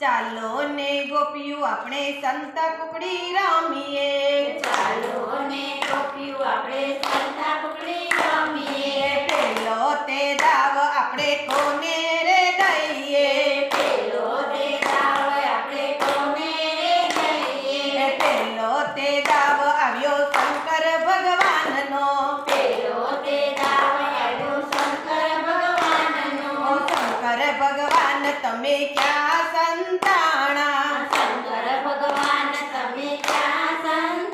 ચાલો ને ગોપિયું આપણે સંત કુકડી રમીએ ચાલો ને ગોપીઓ આપણે સંતા કુકડી રમીએ પેલો તે દાવ આપણે કોને ભગવાન તમે ક્યાં સંતાણા? શંકર ભગવાન તમે ક્યાં સંતાણા?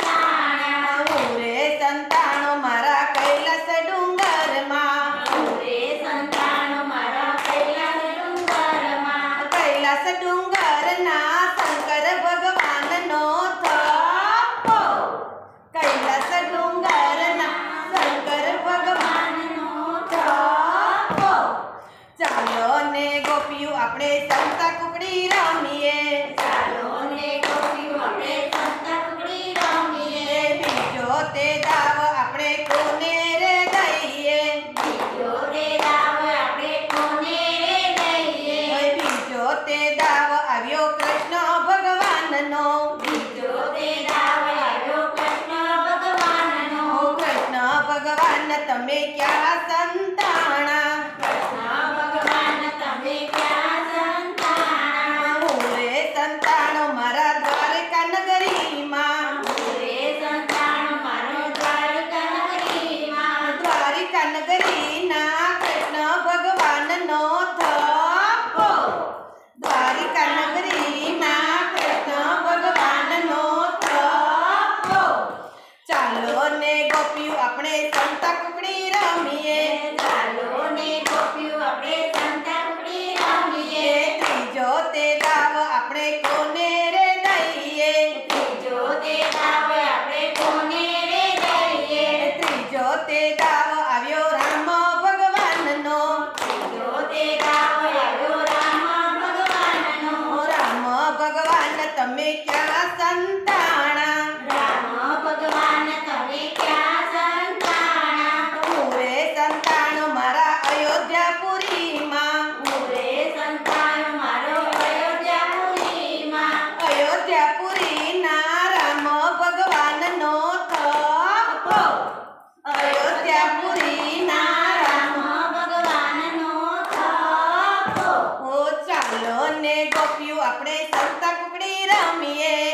આપણે સંતા કુકડી રમીએ. ચાલો ને ગોપીઓ આપણે સંતા રમીએ. બીજો તે દાવ આપણે કોને રે દઈએ બીજો તે દાવ આપણે કોને રે દઈએ બીજો તે દાવ આવ્યો કૃષ્ણ ભગવાનનો. બીજો તે દાવ આવ્યો કૃષ્ણ ભગવાનનો. કૃષ્ણ ભગવાન તમે ક્યાં સંતાણા કૃષ્ણ ભગવાન તમે ક્યાં સંતાણા હું રે સંતાણો મારા દ્વારકા નગરીમાં રે સંતાનો મારો દ્વારકા નગરીમાં દ્વારિકા નગરીના કૃષ્ણ ભગવાનનો થપ્પો દ્વારિકા નગરીના કૃષ્ણ ભગવાનનો થપ્પો ચાલો ને ગોપિયું આપણે સંતા કુકડી રમીએ. ચાલો ને ગોપીઓ આપણે સંતા કુકડી રમીએ. ત્રીજો તે દાવ આપણે કોને રે દઈએ ત્રીજો તે દાવ આપણે કોને રે દઈએ ત્રીજો તે દાવ આવ્યો રામ ભગવાનનો ત્રીજો તે દાવ આવ્યો રામ ભગવાનનો રામ ભગવાન તમે ક્યાં સંતાણા રામ ભગવાન તમે ક્યાં સંતાણા પૂરે સંતાણો મારા અયોધ્યાપુરીમાં રે સંતાન મારો અયોધ્યાપુરીમાં અયોધ્યાપુરીના રામ ભગવાનનો થપ્પો અયોધ્યાપુરીના રામ રામ ભગવાનનો થપ્પો ઓ ચાલો ને ગોપિયું આપણે સંતા કુકડી રમીએ.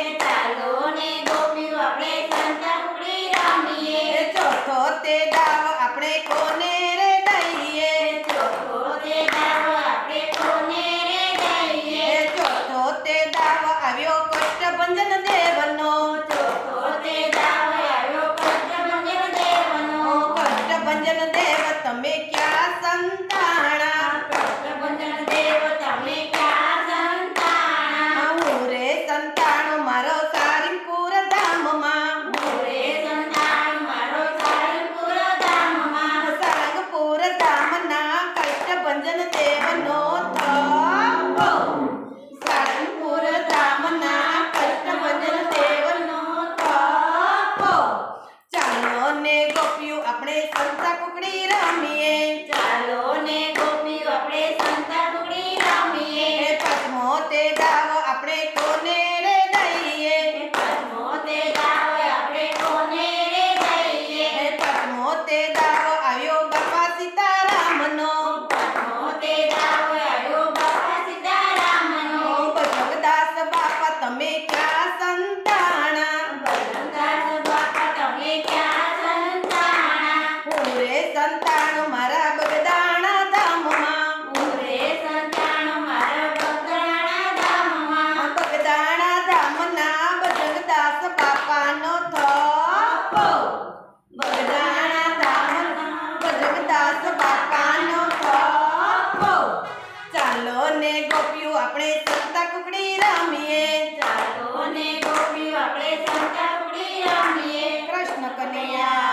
કનૈયા